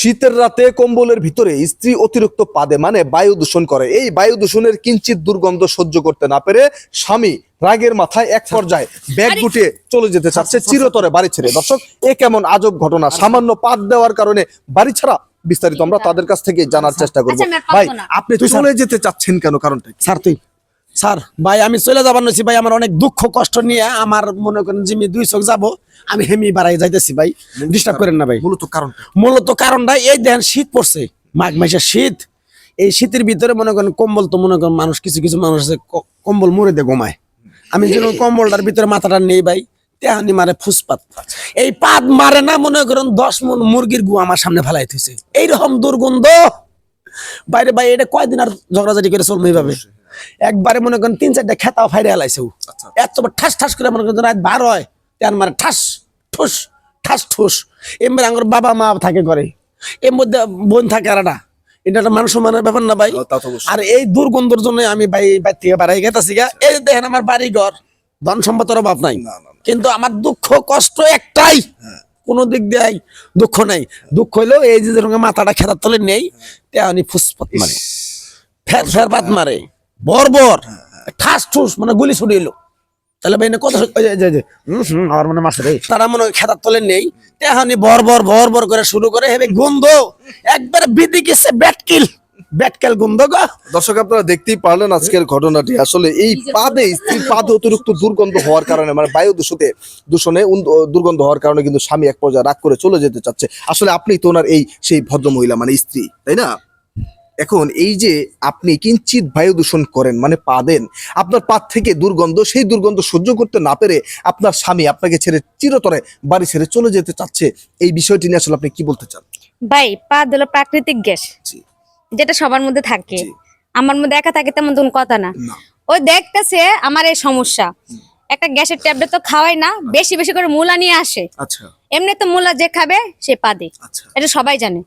শীতের রাতে কম্বলের ভিতরে স্ত্রী অতিরিক্ত পাদে মানে বায়ু দূষণ করে। এই বায়ু দূষণের কিঞ্চিত দুর্গন্ধ সহ্য করতে না পেরে স্বামী রাগের মাথায় এক পর্যায়ে ব্যাগ গুটিয়ে চলে যেতে চাচ্ছে চিরতরে বাড়ি ছেড়ে। দর্শক এ কেমন আজব ঘটনা। সামান্য পাদ দেওয়ার কারণে বাড়ি ছাড়া বিস্তারিত আমরা তাদের কাছ থেকে জানার চেষ্টা করব। আচ্ছা, ভাই আপনি চলে যেতে চাচ্ছেন কেন কারণটা? স্যার তুই স্যার ভাই আমি চলে যাবার নছি ভাই আমার অনেক দুঃখ কষ্ট নিয়ে আমার মনে করেন যে আমি দুই চোখ যাব আমি হেমি বাড়াই যাইতেছি ভাই। ডিস্টার্ব করেন না ভাই। মূলত কারণ মূলত কারণটা এই দেখেন শীত পড়ছে। মাঘ মাসের শীত। এই শীতের ভিতরে মনে করেন কম্বল তো মনে করেন মানুষ কিছু কিছু মানুষ আছে কম্বল মুড়ে দিয়ে ঘুমায়। আমি যেন কম্বলটার ভিতরে মাথাটা নেই ভাই তেহানি মারে ফুসপাত। এই পাত মারে না মনে করেন দশ মন মুরগির গু আমার সামনে ফেলাই থইছে। এইরকম দুর্গন্ধ। বাইরে ভাই এটা কয়দিন আর ঝগড়াঝাটি করে চলবে এইভাবে? একবারে মনে করেন তিন চারটা খেতাও ফাইরে হালাইছে ও। এত বড় ঠাস ঠাস করে মনে করেন রাত বার হয় তেন মারে ঠাস ঠুস ঠাস ঠুস। এমনি আমার বাবা মা থাকে করে এর মধ্যে বোন থাকে আর এটা একটা মানুষ মানের ব্যাপার না ভাই। আর এই দুর্গন্ধের জন্য আমি ভাই বাড়ি থেকে বাড়াই গেতেছি গা। এই দেখেন আমার বাড়ি ঘর ধন সম্পদের অভাব নাই। কিন্তু আমার দুঃখ কষ্ট একটাই। কোনো দিক দিয়ে দুঃখ নাই। দুঃখ হইলেও এই যে মাথাটা খেতার তলে নেই তেমনি ফুসপত মারে। ফের ফের পাত মারে। বর বর ঠাস ঠুস মানে গুলি ছুটিল তাহলে ভাই না কথা আমার মনে মারছে রে। তারা মনে হয় খেতার তলে নেই। তেহানি বর বর বর বর করে শুরু করে হেবে গন্ধ একবারে বিধি গেছে ব্যাটকিল ব্যাটকেল গন্ধ গো। দর্শক আপনারা দেখতেই পারলেন আজকের ঘটনাটি। আসলে এই পাদে স্ত্রীর পাদে অতিরিক্ত দুর্গন্ধ হওয়ার কারণে মানে বায়ু দূষণে দূষণে দুর্গন্ধ হওয়ার কারণে কিন্তু স্বামী এক পর্যায়ে রাগ করে চলে যেতে চাচ্ছে। আসলে আপনি তো ওনার এই সেই ভদ্র মহিলা মানে স্ত্রী তাই না? এখন এই যে আপনি কিঞ্চিত বায়ু দূষণ করেন মানে পা দেন আপনার পা থেকে দুর্গন্ধ সেই দুর্গন্ধ সহ্য করতে না পেরে আপনার স্বামী আপনাকে ছেড়ে চিরতরে বাড়ি ছেড়ে চলে যেতে চাচ্ছে। এই বিষয়টি নিয়ে আসলে আপনি কি বলতে চান? ভাই পা হলো প্রাকৃতিক গ্যাস যেটা সবার মধ্যে থাকে। আমার মধ্যে একা থাকে তেমন কোনো কথা না। ওই দেখতেছে আমার এই সমস্যা। একটা গ্যাসের ট্যাবলেট তো খাওয়াই না বেশি বেশি করে মূলা নিয়ে আসে। আচ্ছা। এমনি তো মূলা যে খাবে সে পাদে আচ্ছা। এটা সবাই জানে।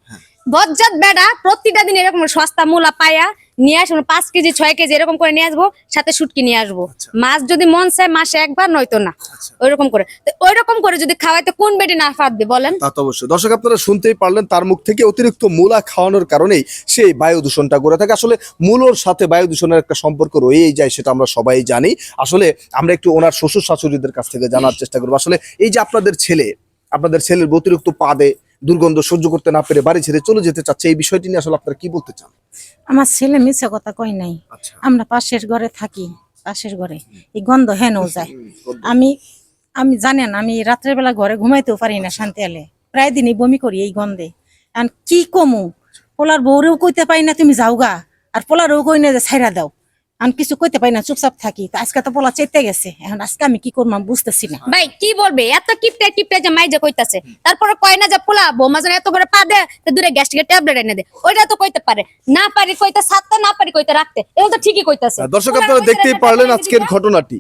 বজ্জাত বেড়া প্রতিটা দিন এরকম সস্তা মূলা পায়া নিয়ে আসব পাঁচ কেজি ছয় কেজি এরকম করে নিয়ে আসব সাথে শুটকি নিয়ে আসব। মাছ যদি মন চায় মাসে একবার নয়তো না। ওইরকম করে। ওইরকম করে যদি খাওয়াইতে কোন বেডি না ফাঁদবে বলেন? তা তো অবশ্যই। দর্শক আপনারা শুনতেই পারলেন তার মুখ থেকে অতিরিক্ত মূলা খাওয়ানোর কারণেই সেই বায়ু দূষণটা করে থাকে। আসলে মূলর সাথে বায়ু দূষণের একটা সম্পর্ক রয়েই যায় সেটা আমরা সবাই জানি। আসলে আমরা একটু ওনার শ্বশুর শাশুড়িদের কাছ থেকে জানার চেষ্টা করব। আসলে এই যে আপনাদের ছেলে আপনাদের ছেলের অতিরিক্ত পাদে দুর্গন্ধ সহ্য করতে না পেরে বাড়ি ছেড়ে চলে যেতে চাচ্ছে এই বিষয়টি নিয়ে আসলে আপনারা কি বলতে চান? আমার ছেলে মিছে কথা কই নাই। আচ্ছা। আমরা পাশের ঘরে থাকি পাশের ঘরে। এই গন্ধ হেনও যায়। আমি আমি জানেন আমি রাত্রের বেলা ঘরে ঘুমাইতেও পারি না শান্তি আলে প্রায় দিনই বমি করি এই গন্ধে। আর কি কমু? পোলার বউরেও কইতে পাই না তুমি যাওগা। আর পোলারও কই না যে ছাইরা দাও। আমি কিছু কইতে পাই না চুপচাপ থাকি। তো আজকে তো পোলা চেতে গেছে। এখন আজকে আমি কি করব বুঝতেছি না। ভাই কি বলবে? এত কিপটে কিপটে যে মাই যে কইতাছে। তারপরে কয় না যে পোলা বৌমা যেন এত করে পা দে তো দূরে গ্যাস্ট্রিকের ট্যাবলেট এনে দে। ওইটা তো কইতে পারে। না পারি কইতে সাতটা না পারি কইতে রাখতে। এগুলো তো ঠিকই কইতাছে। দর্শক আপনারা দেখতেই পারলেন আজকের ঘটনাটি।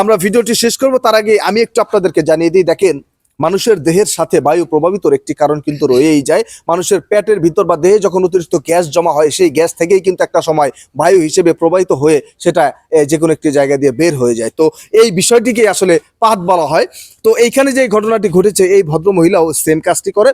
আমরা ভিডিওটি শেষ করব তার আগে আমি একটু আপনাদেরকে জানিয়ে দিই দেখেন মানুষের দেহের সাথে বায়ু প্রভাবিতর একটি কারণ কিন্তু রয়েই যায়। মানুষের পেটের ভিতর বা দেহে যখন অতিরিক্ত গ্যাস জমা হয়, সেই গ্যাস থেকেই কিন্তু একটা সময় বায়ু হিসেবে প্রবাহিত হয়ে সেটা যে কোনো একটি জায়গা দিয়ে বের হয়ে যায়। তো এই বিষয়টিকে আসলে পাত বলা হয়। তো এইখানে যে ঘটনাটি ঘটেছে, এই ভদ্র মহিলাও সেম কাজটি করে।